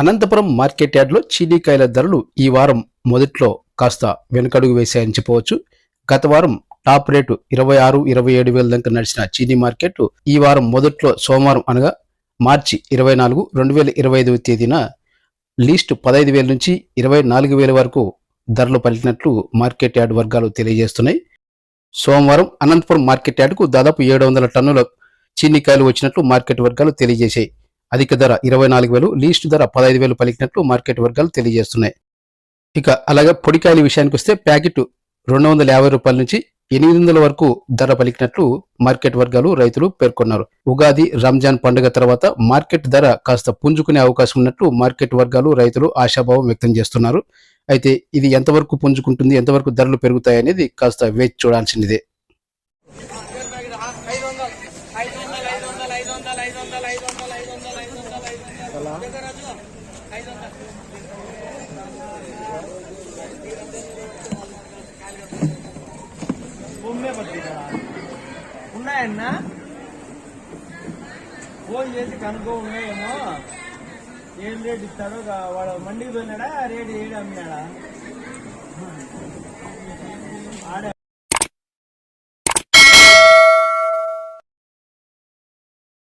Anantapuram market యార్డ్లో చీనీకాయల ధరలు ఈ వారం మొదట్లో కాస్త వెనుకడుగు వేశాయని చెప్పవచ్చు. గత వారం టాప్ రేటు ఇరవై ఆరు ఇరవై ఏడు వేల దాకా నడిచిన చీనీ మార్కెట్ ఈ వారం మొదట్లో సోమవారం అనగా మార్చి ఇరవై నాలుగు రెండు వేల ఇరవై ఐదవ తేదీన లీస్ట్ పదహైదు వేల నుంచి ఇరవై నాలుగు వేల వరకు ధరలు పలికినట్లు మార్కెట్ యార్డ్ వర్గాలు తెలియజేస్తున్నాయి. సోమవారం అనంతపురం మార్కెట్ యార్డుకు దాదాపు ఏడు వందల టన్నుల చీనీకాయలు వచ్చినట్లు మార్కెట్ వర్గాలు తెలియజేశాయి. అధిక ధర ఇరవై నాలుగు వేలు లీస్ట్ ధర పదహైదు వేలు పలికినట్లు మార్కెట్ వర్గాలు తెలియజేస్తున్నాయి. ఇక అలాగే పొడికాయల విషయానికి వస్తే ప్యాకెట్ రెండు వందల యాభై రూపాయల నుంచి ఎనిమిది వందల వరకు ధర పలికినట్లు మార్కెట్ వర్గాలు రైతులు పేర్కొన్నారు. ఉగాది రంజాన్ పండుగ తర్వాత మార్కెట్ ధర కాస్త పుంజుకునే అవకాశం ఉన్నట్లు మార్కెట్ వర్గాలు రైతులు ఆశాభావం వ్యక్తం చేస్తున్నారు. అయితే ఇది ఎంతవరకు పుంజుకుంటుంది ఎంతవరకు ధరలు పెరుగుతాయి అనేది కాస్త వేచి చూడాల్సిందే ఐదు వందలు ఐదు వందలు ఐదు వందలు ఐదు వందలు ఐదు వందలు ఐదు వందలు ఐదు వందలు ఐదు వందలు ఐదు వందలు రాజు ఐదు వందలు బొమ్మే పట్టిదా ఉన్నాయన్నా? ఫోన్ చేసి కనుక్కో ఉన్నాయేమో. ఏం రేట్ ఇస్తాడో వాడు మండికి పోయినాడా? రేటు ఏడు అమ్మినాడా? ఆడే